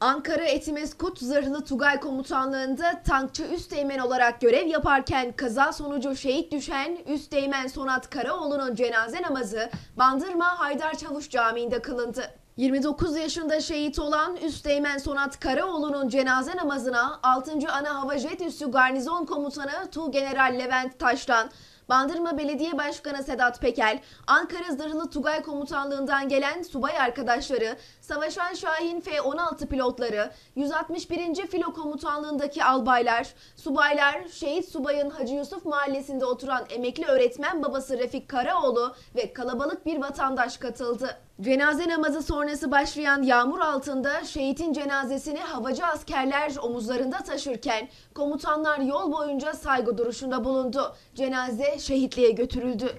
Ankara Etimeskut Zırhlı Tugay Komutanlığı'nda tankçı üsteğmen olarak görev yaparken kaza sonucu şehit düşen Üsteğmen Sonat Karaoğlu'nun cenaze namazı Bandırma Haydar Çavuş Camii'nde kılındı. 29 yaşında şehit olan Üsteğmen Sonat Karaoğlu'nun cenaze namazına 6. Ana Hava Jet Üssü Garnizon Komutanı Tuğgeneral Levent Taş'tan Bandırma Belediye Başkanı Sedat Pekel, Ankara Zırhlı Tugay Komutanlığından gelen subay arkadaşları, Savaşan Şahin F-16 pilotları, 161. Filo Komutanlığındaki albaylar, subaylar, şehit subayın Hacı Yusuf Mahallesi'nde oturan emekli öğretmen babası Refik Karaoğlu ve kalabalık bir vatandaş katıldı. Cenaze namazı sonrası başlayan yağmur altında şehitin cenazesini havacı askerler omuzlarında taşırken komutanlar yol boyunca saygı duruşunda bulundu. Cenaze şehitliğe götürüldü.